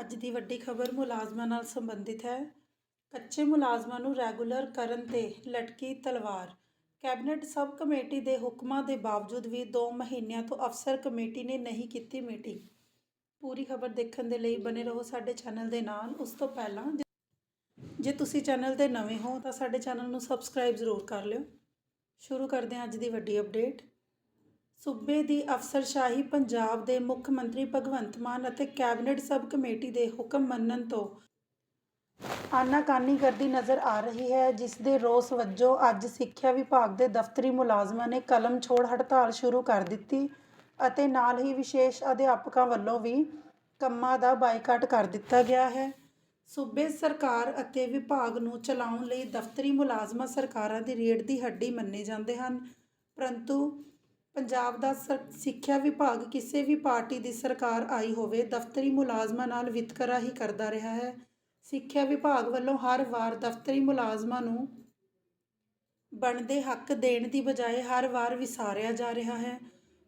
ਅੱਜ ਦੀ ਵੱਡੀ ਖਬਰ ਮੁਲਾਜ਼ਮਾਂ ਨਾਲ ਸੰਬੰਧਿਤ ਹੈ। ਕੱਚੇ ਮੁਲਾਜ਼ਮਾਂ ਨੂੰ ਰੈਗੂਲਰ ਕਰਨ ਤੇ ਲਟਕੀ ਤਲਵਾਰ। ਕੈਬਨਿਟ ਸਬ ਕਮੇਟੀ ਦੇ ਹੁਕਮਾਂ ਦੇ ਬਾਵਜੂਦ ਵੀ 2 ਮਹੀਨਿਆਂ ਤੋਂ ਅਫਸਰ ਕਮੇਟੀ ਨੇ ਨਹੀਂ ਕੀਤੀ ਮੀਟਿੰਗ। ਪੂਰੀ ਖਬਰ ਦੇਖਣ ਦੇ ਲਈ ਬਨੇ ਰਹੋ ਸਾਡੇ ਚੈਨਲ ਦੇ ਨਾਲ। ਉਸ ਤੋਂ ਪਹਿਲਾਂ ਜੇ- ਤੁਸੀਂ ਚੈਨਲ ਤੇ ਨਵੇਂ ਹੋ ਤਾਂ ਸਾਡੇ ਚੈਨਲ ਨੂੰ ਸਬਸਕ੍ਰਾਈਬ ਜ਼ਰੂਰ ਕਰ ਲਿਓ। ਸ਼ੁਰੂ ਕਰਦੇ ਹਾਂ ਅੱਜ ਦੀ ਵੱਡੀ ਅਪਡੇਟ। ਸੂਬੇ ਦੀ ਅਫਸਰਸ਼ਾਹੀ ਪੰਜਾਬ ਦੇ ਮੁੱਖ ਮੰਤਰੀ ਭਗਵੰਤ ਮਾਨ ਅਤੇ ਕੈਬਨਿਟ ਸਬ ਕਮੇਟੀ ਦੇ ਹੁਕਮ ਮੰਨਣ ਤੋਂ ਆਨਾਕਾਨੀ ਕਰਦੀ ਨਜ਼ਰ ਆ ਰਹੀ ਹੈ, ਜਿਸ ਦੇ ਰੋਸ ਵਜੋਂ ਅੱਜ ਸਿੱਖਿਆ ਵਿਭਾਗ ਦੇ ਦਫ਼ਤਰੀ ਮੁਲਾਜ਼ਮਾਂ ਨੇ ਕਲਮ ਛੋੜ ਹੜਤਾਲ ਸ਼ੁਰੂ ਕਰ ਦਿੱਤੀ ਅਤੇ ਨਾਲ ਹੀ ਵਿਸ਼ੇਸ਼ ਅਧਿਆਪਕਾਂ ਵੱਲੋਂ ਵੀ ਕੰਮਾਂ ਦਾ ਬਾਈਕਾਟ ਕਰ ਦਿੱਤਾ ਗਿਆ ਹੈ। ਸੂਬੇ ਸਰਕਾਰ ਅਤੇ ਵਿਭਾਗ ਨੂੰ ਚਲਾਉਣ ਲਈ ਦਫ਼ਤਰੀ ਮੁਲਾਜ਼ਮਾਂ ਸਰਕਾਰਾਂ ਦੀ ਰੀੜ੍ਹ ਦੀ ਹੱਡੀ ਮੰਨੇ ਜਾਂਦੇ ਹਨ, ਪਰੰਤੂ ਪੰਜਾਬ ਦਾ ਸਰ- ਸਿੱਖਿਆ ਵਿਭਾਗ ਕਿਸੇ ਵੀ ਪਾਰਟੀ ਦੀ ਸਰਕਾਰ ਆਈ ਹੋਵੇ, ਦਫ਼ਤਰੀ ਮੁਲਾਜ਼ਮਾਂ ਨਾਲ ਵਿਤਕਰਾ ਹੀ ਕਰਦਾ ਰਿਹਾ ਹੈ। ਸਿੱਖਿਆ ਵਿਭਾਗ ਵੱਲੋਂ ਹਰ ਵਾਰ ਦਫ਼ਤਰੀ ਮੁਲਾਜ਼ਮਾਂ ਨੂੰ ਬਣਦੇ ਹੱਕ ਦੇਣ ਦੀ ਬਜਾਏ ਹਰ ਵਾਰ ਵਿਸਾਰਿਆ ਜਾ ਰਿਹਾ ਹੈ।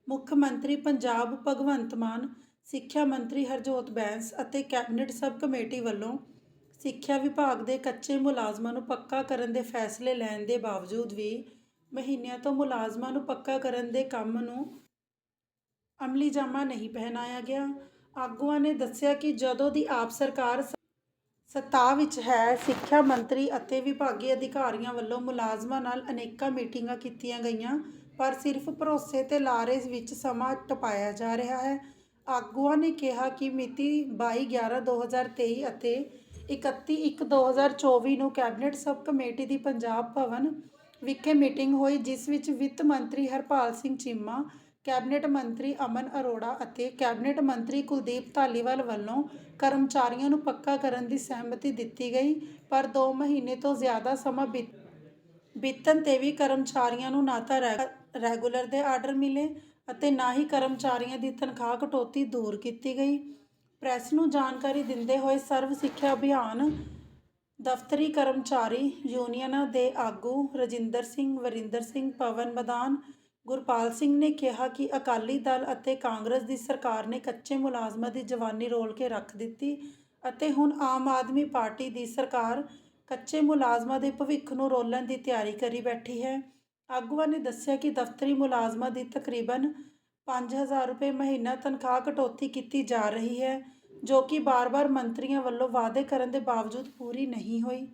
ਮੁੱਖ ਮੰਤਰੀ ਪੰਜਾਬ ਭਗਵੰਤ ਮਾਨ, ਸਿੱਖਿਆ ਮੰਤਰੀ ਹਰਜੋਤ ਬੈਂਸ ਅਤੇ ਕੈਬਨਿਟ ਸਬ ਕਮੇਟੀ ਵੱਲੋਂ ਸਿੱਖਿਆ ਵਿਭਾਗ ਦੇ ਕੱਚੇ ਮੁਲਾਜ਼ਮਾਂ ਨੂੰ ਪੱਕਾ ਕਰਨ ਦੇ ਫੈਸਲੇ ਲੈਣ ਦੇ ਬਾਵਜੂਦ ਵੀ ਮਹੀਨਿਆਂ ਤੋਂ ਮੁਲਾਜ਼ਮਾਂ ਨੂੰ ਪੱਕਾ ਕਰਨ ਦੇ ਕੰਮ ਨੂੰ ਅਮਲੀ ਜਾਮਾ ਨਹੀਂ ਪਹਿਨਾਇਆ ਗਿਆ। ਆਗੂਆਂ ਨੇ ਦੱਸਿਆ ਕਿ ਜਦੋਂ ਦੀ ਆਪ ਸਰਕਾਰ ਸ- ਸੱਤਾ ਵਿੱਚ ਹੈ, ਸਿੱਖਿਆ ਮੰਤਰੀ ਅਤੇ ਵਿਭਾਗੀ ਅਧਿਕਾਰੀਆਂ ਵੱਲੋਂ ਮੁਲਾਜ਼ਮਾਂ ਨਾਲ ਅਨੇਕਾਂ ਮੀਟਿੰਗਾਂ ਕੀਤੀਆਂ ਗਈਆਂ, ਪਰ ਸਿਰਫ ਭਰੋਸੇ ਤੇ ਲਾਰੇ ਵਿੱਚ ਸਮਾਂ ਟਪਾਇਆ ਜਾ ਰਿਹਾ ਹੈ। ਆਗੂਆਂ ਨੇ ਕਿਹਾ ਕਿ ਮਿਤੀ 22/11/2023 ਅਤੇ 31/1/2024 ਨੂੰ ਕੈਬਨਿਟ ਸਬ ਕਮੇਟੀ ਦੀ ਪੰਜਾਬ ਭਵਨ ਵਿਖੇ ਮੀਟਿੰਗ ਹੋਈ, ਜਿਸ ਵਿੱਚ ਵਿੱਤ ਮੰਤਰੀ ਹਰਪਾਲ ਸਿੰਘ ਚੀਮਾ, ਕੈਬਨਿਟ ਮੰਤਰੀ ਅਮਨ ਅਰੋੜਾ ਅਤੇ ਕੈਬਨਿਟ ਮੰਤਰੀ ਕੁਲਦੀਪ ਧਾਲੀਵਾਲ ਵੱਲੋਂ ਕਰਮਚਾਰੀਆਂ ਨੂੰ ਪੱਕਾ ਕਰਨ ਦੀ ਸਹਿਮਤੀ ਦਿੱਤੀ ਗਈ, ਪਰ 2 ਮਹੀਨੇ ਤੋਂ ਜ਼ਿਆਦਾ ਸਮਾਂ ਬੀਤ ਬੀਤਣ ਤੇ ਵੀ ਕਰਮਚਾਰੀਆਂ ਨੂੰ ਨਾ ਤਾਂ ਰੈ- ਰੈਗੂਲਰ ਦੇ ਆਰਡਰ ਮਿਲੇ ਅਤੇ ਨਾ ਹੀ ਕਰਮਚਾਰੀਆਂ ਦੀ ਤਨਖਾਹ ਕਟੌਤੀ ਦੂਰ ਕੀਤੀ ਗਈ। ਪ੍ਰੈਸ ਨੂੰ ਜਾਣਕਾਰੀ ਦਿੰਦੇ ਹੋਏ ਸਰਵ ਸਿੱਖਿਆ ਅਭਿਆਨ ਦਫ਼ਤਰੀ ਕਰਮਚਾਰੀ ਯੂਨੀਅਨਾਂ ਦੇ ਆਗੂ ਰਜਿੰਦਰ ਸਿੰਘ, ਵਰਿੰਦਰ ਸਿੰਘ, ਪਵਨ ਮਦਾਨ ਗੁਰਪਾਲ ਸਿੰਘ ਨੇ ਕਿਹਾ ਕਿ ਅਕਾਲੀ ਦਲ ਅਤੇ ਕਾਂਗਰਸ ਦੀ ਸਰਕਾਰ ਨੇ ਕੱਚੇ ਮੁਲਾਜ਼ਮਾਂ ਦੀ ਜਵਾਨੀ ਰੋਲ ਕੇ ਰੱਖ ਦਿੱਤੀ ਅਤੇ ਹੁਣ ਆਮ ਆਦਮੀ ਪਾਰਟੀ ਦੀ ਸਰਕਾਰ ਕੱਚੇ ਮੁਲਾਜ਼ਮਾਂ ਦੇ ਭਵਿੱਖ ਨੂੰ ਰੋਲਣ ਦੀ ਤਿਆਰੀ ਕਰੀ ਬੈਠੀ ਹੈ। ਆਗੂਆਂ ਨੇ ਦੱਸਿਆ ਕਿ ਦਫ਼ਤਰੀ ਮੁਲਾਜ਼ਮਾਂ ਦੀ ਤਕਰੀਬਨ 5000 ਰੁਪਏ ਮਹੀਨਾ ਤਨਖਾਹ ਕਟੌਤੀ ਕੀਤੀ ਜਾ ਰਹੀ ਹੈ। ਜੋ ਕਿ ਬਾਰ-ਬਾਰ ਮੰਤਰੀਆਂ ਵੱਲੋਂ ਵਾਅਦੇ ਕਰਨ ਦੇ ਬਾਵਜੂਦ ਪੂਰੀ ਨਹੀਂ ਹੋਈ।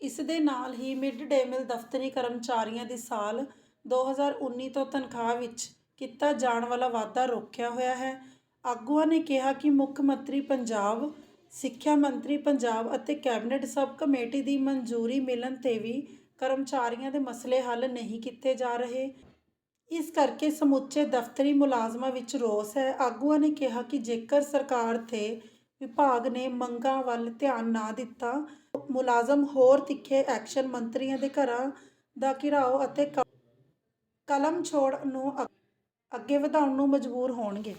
ਇਸ ਦੇ ਨਾਲ ਹੀ ਮਿਡ ਡੇ ਮਿਲ ਦਫ਼ਤਰੀ ਕਰਮਚਾਰੀਆਂ ਦੀ ਸਾਲ 2019 ਤੋਂ ਤਨਖਾਹ ਵਿੱਚ ਕੀਤਾ ਜਾਣ ਵਾਲਾ ਵਾਧਾ ਰੋਕਿਆ ਹੋਇਆ ਹੈ। ਆਗੂਆਂ ਨੇ ਕਿਹਾ ਕਿ ਮੁੱਖ ਮੰਤਰੀ ਪੰਜਾਬ, ਸਿੱਖਿਆ ਮੰਤਰੀ ਪੰਜਾਬ ਅਤੇ ਕੈਬਨਿਟ ਸਬ ਕਮੇਟੀ ਦੀ ਮਨਜ਼ੂਰੀ ਮਿਲਣ ਤੇ ਵੀ ਕਰਮਚਾਰੀਆਂ ਦੇ ਮਸਲੇ ਹੱਲ ਨਹੀਂ ਕੀਤੇ ਜਾ ਰਹੇ। ਇਸ ਕਰਕੇ ਸਮੁੱਚੇ ਦਫ਼ਤਰੀ ਮੁਲਾਜ਼ਮਾਂ ਵਿੱਚ ਰੋਸ ਹੈ। ਆਗੂਆਂ ਨੇ ਕਿਹਾ ਕਿ ਜੇਕਰ ਸਰਕਾਰ ਤੇ ਵਿਭਾਗ ਨੇ ਮੰਗਾਂ ਵੱਲ ਧਿਆਨ ਨਾ ਦਿੱਤਾ, ਮੁਲਾਜ਼ਮ ਹੋਰ ਤਿੱਖੇ ਐਕਸ਼ਨ ਮੰਤਰੀਆਂ ਦੇ ਘਰਾਂ ਦਾ ਘਿਰਾਓ ਅਤੇ ਕ- ਕਲਮ ਛੋੜ ਨੂੰ ਅ- ਅੱਗੇ ਵਧਾਉਣ ਨੂੰ ਮਜਬੂਰ ਹੋਣਗੇ।